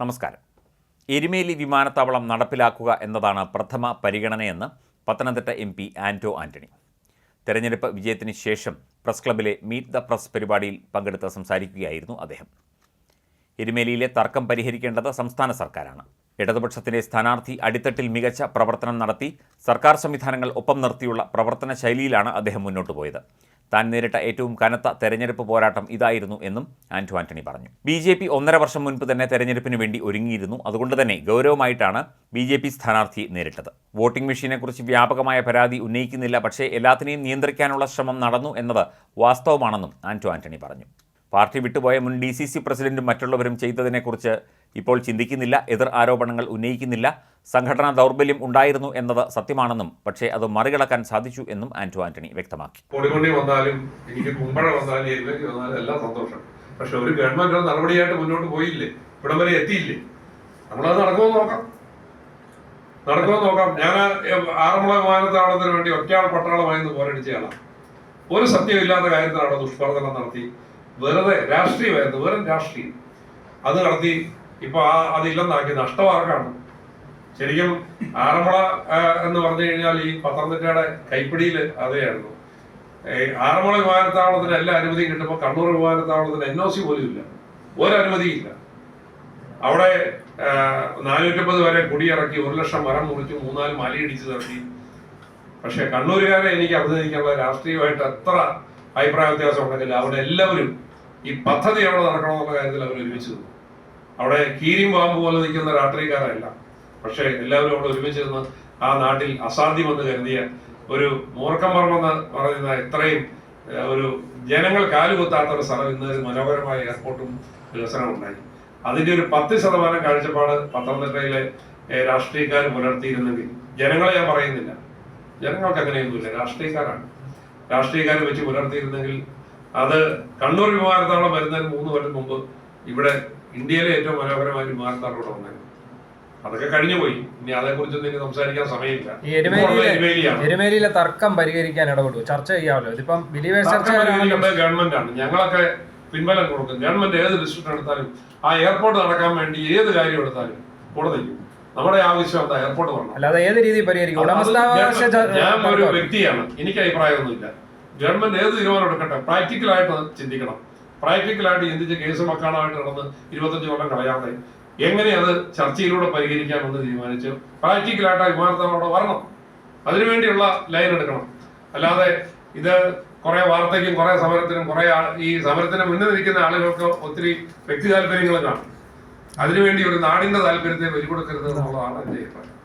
നമസ്കാരം. എരുമേലി വിമാനത്താവളം നടപ്പിലാക്കുക എന്നതാണ് പ്രഥമ പരിഗണനയെന്ന് പത്തനംതിട്ട എം പി ആന്റോ ആന്റണി. തെരഞ്ഞെടുപ്പ് വിജയത്തിന് ശേഷം പ്രസ് ക്ലബിലെ മീറ്റ് ദ പ്രസ് പരിപാടിയിൽ പങ്കെടുത്ത് സംസാരിക്കുകയായിരുന്നു അദ്ദേഹം. എരുമേലിയിലെ തർക്കം പരിഹരിക്കേണ്ടത് സംസ്ഥാന സർക്കാരാണ്. ഇടതുപക്ഷത്തിന്റെ സ്ഥാനാർത്ഥി അടിത്തട്ടിൽ മികച്ച പ്രവർത്തനം നടത്തി സർക്കാർ സംവിധാനങ്ങൾ ഒപ്പം നിർത്തിയുള്ള പ്രവർത്തന ശൈലിയിലാണ് അദ്ദേഹം മുന്നോട്ട് പോയത്. താൻ നേരിട്ട ഏറ്റവും കനത്ത തെരഞ്ഞെടുപ്പ് പോരാട്ടം ഇതായിരുന്നു എന്നും ആന്റോ ആന്റണി പറഞ്ഞു. ബി ജെ പി ഒന്നര വർഷം മുൻപ് തന്നെ തെരഞ്ഞെടുപ്പിന് വേണ്ടി ഒരുങ്ങിയിരുന്നു. അതുകൊണ്ട് തന്നെ ഗൗരവമായിട്ടാണ് ബി ജെ പി സ്ഥാനാർത്ഥിയെ നേരിട്ടത്. വോട്ടിംഗ് മെഷീനെക്കുറിച്ച് വ്യാപകമായ പരാതി ഉന്നയിക്കുന്നില്ല. പക്ഷേ എല്ലാത്തിനെയും നിയന്ത്രിക്കാനുള്ള ശ്രമം നടന്നു എന്നത് വാസ്തവമാണെന്നും ആന്റോ ആന്റണി പറഞ്ഞു. പാർട്ടി വിട്ടുപോയ മുൻ ഡി സി സി പ്രസിഡന്റും മറ്റുള്ളവരും ചെയ്തതിനെക്കുറിച്ച് ഇപ്പോൾ ചിന്തിക്കുന്നില്ല. എതിർ ആരോപണങ്ങൾ ഉന്നയിക്കുന്നില്ല. സംഘടനാ ദൗർബല്യം ഉണ്ടായിരുന്നു എന്നത് സത്യമാണെന്നും പക്ഷേ അത് മറികടക്കാൻ സാധിച്ചു എന്നും ആന്റോ ആന്റണി വ്യക്തമാക്കി. കൊടികൊണ്ടി വന്നാലും എനിക്ക് കുമ്പഴ വന്നാലും വന്നാലും എല്ലാം സന്തോഷം. പക്ഷെ ഒരു ഗവൺമെന്റ് നടപടിയായിട്ട് മുന്നോട്ട് പോയില്ലേ? ഇവിടം വരെ എത്തിയില്ലേ? നമ്മളത് നടക്കുമോ നോക്കാം. നടക്കുമോ നോക്കാം. ഞാൻ ആറന്മുള വിമാനത്താവളത്തിന് വേണ്ടി ഒറ്റയാൾ പട്ടാളമായെന്ന് പോരടിച്ചയാളാണ് ഒരു സത്യമില്ലാത്ത കാര്യത്തിലാണ് ദുഷ്പ്രവർത്തനം നടത്തി. വെറുതെ രാഷ്ട്രീയമായിരുന്നു വെറും രാഷ്ട്രീയം. അത് നടത്തി ഇപ്പൊ ആ അതില്ലെന്നാക്കി നഷ്ടമാർക്കാണ് ശരിക്കും ആറന്മുള എന്ന് പറഞ്ഞു കഴിഞ്ഞാൽ ഈ പത്തനംതിട്ടയുടെ കൈപ്പിടിയിൽ അതേയായിരുന്നു. ആറന്മുള വിമാനത്താവളത്തിന് എല്ലാ അനുമതിയും കിട്ടുമ്പോൾ കണ്ണൂർ വിമാനത്താവളത്തിന് എൻ ഒ സി പോലും ഇല്ല. ഒരനുമതിയില്ല. അവിടെ നാനൂറ്റമ്പത് വരെ കുടിയിറക്കി ഒരു ലക്ഷം മരം മുറിച്ച് മൂന്നാൽ മലയിടിച്ച് നിർത്തി. പക്ഷെ കണ്ണൂരുകാരെ എനിക്ക് അഭിനന്ദിക്കാനുള്ള രാഷ്ട്രീയമായിട്ട് എത്ര അഭിപ്രായ വ്യത്യാസം ഉണ്ടെങ്കിൽ അവിടെ എല്ലാവരും ഈ പദ്ധതി എവിടെ നടക്കണമെന്നുള്ള കാര്യത്തിൽ അവർ ഒരുമിച്ച് നിന്നു. അവിടെ കീരിയും പാമ്പ് പോലെ നിൽക്കുന്ന രാഷ്ട്രീയക്കാരല്ല. പക്ഷെ എല്ലാവരും അവിടെ ഒരുമിച്ചിരുന്ന് ആ നാട്ടിൽ അസാധ്യമെന്ന് കരുതിയ ഒരു മൂർഖമർമെന്ന് പറയുന്ന ഇത്രയും ഒരു ജനങ്ങൾ കാലുകുത്താത്ത ഒരു സ്ഥലം ഇന്ന് മനോഹരമായ എയർപോർട്ടും വികസനം ഉണ്ടായി. അതിന്റെ ഒരു പത്ത് ശതമാനം കാഴ്ചപ്പാട് പത്തനംതിട്ടയിലെ രാഷ്ട്രീയക്കാർ പുലർത്തിയിരുന്നെങ്കിൽ ജനങ്ങളെ ഞാൻ പറയുന്നില്ല. ജനങ്ങൾക്ക് അങ്ങനെയൊന്നുമില്ല രാഷ്ട്രീയക്കാരാണ്. രാഷ്ട്രീയക്കാർ വെച്ച് പുലർത്തിയിരുന്നെങ്കിൽ അത് കണ്ണൂർ വിമാനത്താവളം വരുന്നതിന് മൂന്ന് കൊല്ലം മുമ്പ് ഇവിടെ ഇന്ത്യയിലെ ഏറ്റവും മനോഹരമായ വിമാനത്താവളം ഇവിടെ വന്നായിരുന്നു. അതൊക്കെ കഴിഞ്ഞു പോയി. ഇനി അതേ ഇനി സംസാരിക്കാൻ സമയമില്ല. എരുമേലിയിലെ തർക്കം പരിഹരിക്കാൻ ഇടപെടും ചർച്ച ചെയ്യാമല്ലോ. ഇതിപ്പം ബിലീവേഴ്സ് ഗവൺമെന്റ് ആണ് ഞങ്ങളൊക്കെ പിൻബലം കൊടുക്കും. ഗവൺമെന്റ് ഏത് ഡിസ്ട്രിക്ട് എടുത്താലും ആ എയർപോർട്ട് നടക്കാൻ വേണ്ടി ഏത് കാര്യം എടുത്താലും കൂടെ നിൽക്കും. നമ്മുടെ ആവശ്യം എന്താ? എയർപോർട്ട് വേണം അല്ലാതെ ഏത് രീതിയിൽ പരിഹരിക്കും? ഞാൻ- ഒരു വ്യക്തിയാണ്. എനിക്ക് അഭിപ്രായമൊന്നുമില്ല. ഗവൺമെന്റ് ഏത് തീരുമാനം എടുക്കട്ടെ? പ്രാക്ടിക്കലായിട്ട് ചിന്തിക്കണം. പ്രാക്ടിക്കലായിട്ട് ചിന്തിച്ച് കേസ് മക്കാണായിട്ട് നടന്ന് ഇരുപത്തഞ്ച് കൊല്ലം കളയാതെ എങ്ങനെ അത് ചർച്ചയിലൂടെ പരിഹരിക്കാമെന്ന് തീരുമാനിച്ചു പ്രാക്ടിക്കലായിട്ട് ആ വിമാനത്താവളം അവിടെ വരണം. അതിനുവേണ്ടിയുള്ള ലൈൻ എടുക്കണം. അല്ലാതെ ഇത് കുറെ വാർത്തയ്ക്കും കുറെ സമരത്തിനും കുറെ ഈ സമരത്തിന് മുന്നിൽ നിൽക്കുന്ന ആളുകൾക്ക് ഒത്തിരി വ്യക്തി താല്പര്യങ്ങൾ കാണും. അതിനുവേണ്ടി ഒരു നാടിന്റെ താല്പര്യത്തെ ബലികൊടുക്കരുത് എന്നുള്ളതാണ് എന്റെ അഭിപ്രായം.